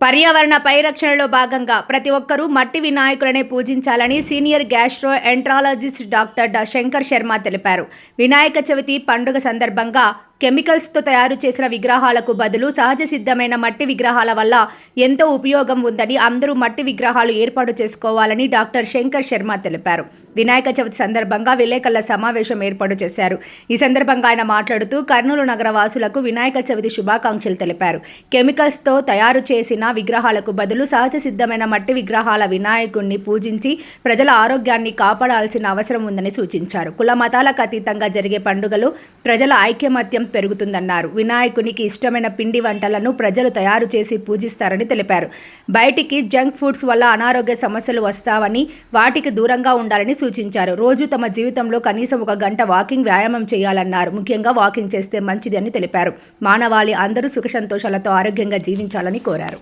పర్యావరణ పరిరక్షణలో భాగంగా ప్రతి ఒక్కరూ మట్టి వినాయకులనే పూజించాలని senior gastroenterologist doctor Dr Shankar Sharma తెలిపారు. వినాయక చవితి పండుగ సందర్భంగా కెమికల్స్తో తయారు చేసిన విగ్రహాలకు బదులు సహజ సిద్ధమైన మట్టి విగ్రహాల వల్ల ఎంతో ఉపయోగం ఉందని అందరూ మట్టి విగ్రహాలు ఏర్పాటు చేసుకోవాలని డాక్టర్ శంకర్ శర్మ తెలిపారు. వినాయక చవితి సందర్భంగా విలేకరుల సమావేశం ఏర్పాటు చేశారు. ఈ సందర్భంగా ఆయన మాట్లాడుతూ కర్నూలు నగర వాసులకు వినాయక చవితి శుభాకాంక్షలు తెలిపారు. కెమికల్స్తో తయారు చేసిన విగ్రహాలకు బదులు సహజ సిద్ధమైన మట్టి విగ్రహాల వినాయకుణ్ణి పూజించి ప్రజల ఆరోగ్యాన్ని కాపాడాల్సిన అవసరం ఉందని సూచించారు. కుల మతాలకు అతీతంగా జరిగే పండుగలు ప్రజల ఐక్యమత్యం పెరుగుతుందన్నారు. వినాయకునికి ఇష్టమైన పిండి వంటలను ప్రజలు తయారు చేసి పూజిస్తారని తెలిపారు. బయటికి జంక్ ఫుడ్స్ వల్ల అనారోగ్య సమస్యలు వస్తావని వాటికి దూరంగా ఉండాలని సూచించారు. రోజు తమ జీవితంలో కనీసం ఒక గంట వాకింగ్ వ్యాయామం చేయాలన్నారు. ముఖ్యంగా వాకింగ్ చేస్తే మంచిది అని తెలిపారు. మానవాళి అందరూ సుఖ సంతోషాలతో ఆరోగ్యంగా జీవించాలని కోరారు.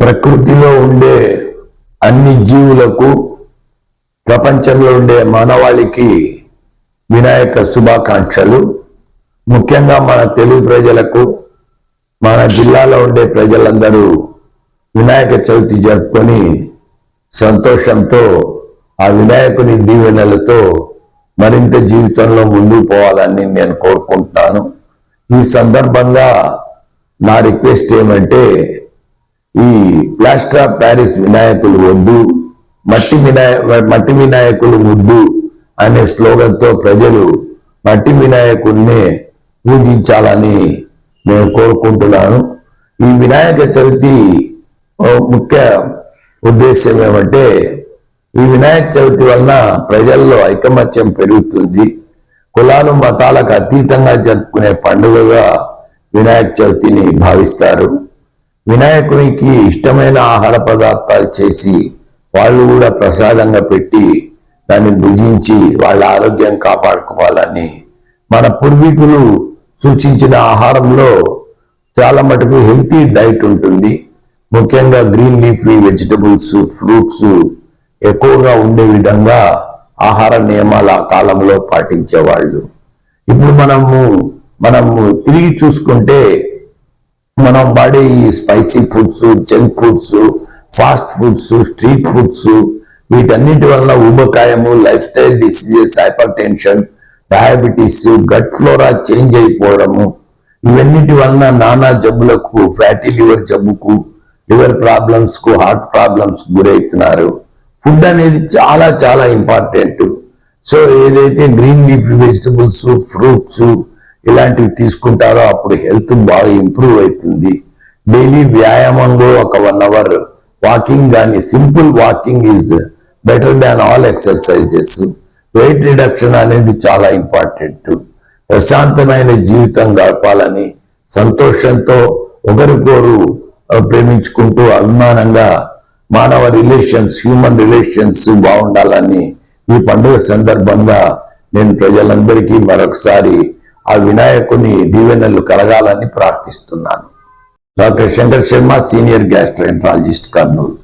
ప్రకృతిలో ఉండే అన్ని జీవులకు ప్రపంచంలో ఉండే మానవాళికి వినాయక శుభాకాంక్షలు. ముఖ్యంగా మన తెలుగు ప్రజలకు మన జిల్లాలో ఉండే ప్రజలందరూ వినాయక చవితి జరుపుకొని సంతోషంతో ఆ వినాయకుని దీవెనలతో మరింత జీవితంలో ముందుకు పోవాలని నేను కోరుకుంటున్నాను. ఈ సందర్భంగా నా రిక్వెస్ట్ ఏమంటే ఈ ప్లాస్టర్ ఆఫ్ ప్యారిస్ వినాయకులు వద్దు మట్టి వినాయ మట్టి వినాయకులు ముద్దు అనే స్లోగన్తో ప్రజలు మట్టి వినాయకుడిని పూజించాలని నేను కోరుకుంటున్నాను. ఈ వినాయక చవితి ముఖ్య ఉద్దేశం ఏమంటే ఈ వినాయక చవితి వలన ప్రజల్లో ఐకమత్యం పెరుగుతుంది. కులాలు మతాలకు అతీతంగా జరుపుకునే పండుగగా వినాయక చవితిని భావిస్తారు. వినాయకునికి ఇష్టమైన ఆహార పదార్థాలు చేసి వాళ్ళు కూడా ప్రసాదంగా పెట్టి దాన్ని భుజించి వాళ్ళ ఆరోగ్యం కాపాడుకోవాలని మన పూర్వీకులు సూచించిన ఆహారంలో చాలా మటుకు హెల్తీ డైట్ ఉంటుంది. ముఖ్యంగా గ్రీన్ లీఫీ వెజిటబుల్స్ ఫ్రూట్స్ ఎక్కువగా ఉండే విధంగా ఆహార నియమాలు ఆ కాలంలో పాటించేవాళ్ళు. ఇప్పుడు మనము మనము తిరిగి చూసుకుంటే మనం వాడే ఈ spicy foods junk foods fast foods street foods వీటన్నిటి వలన ఊబకాయము lifestyle diseases hypertension diabetes gut flora change అయిపోవడము ఇవన్నిటి వలన నానా జబ్బులకు ఫ్యాటీ లివర్ జబ్బుకు లివర్ ప్రాబ్లమ్స్కు హార్ట్ ప్రాబ్లమ్స్ గురవుతున్నారు ఫుడ్ అనేది చాలా చాలా ఇంపార్టెంట్. సో ఏదైతే గ్రీన్ లీఫ్ వెజిటబుల్స్ ఫ్రూట్స్ ఇలాంటివి తీసుకుంటారో అప్పుడు హెల్త్ బాగా ఇంప్రూవ్ అవుతుంది. డైలీ వ్యాయామంలో ఒక వన్ అవర్ వాకింగ్ కానీ simple walking is better than all exercises. Weight reduction అనేది చాలా ఇంపార్టెంట్ ప్రశాంతమైన జీవితం గడపాలని సంతోషంతో ఒకరికొరు ప్రేమించుకుంటూ అభిమానంగా మానవ రిలేషన్స్ హ్యూమన్ రిలేషన్స్ బాగుండాలని ఈ పండుగ సందర్భంగా నేను ప్రజలందరికీ మరొకసారి ఆ వినాయకుని దీవెనలు కలగాలని ప్రార్థిస్తున్నాను. Doctor Shankar Sharma senior gastroenterologist Kurnool.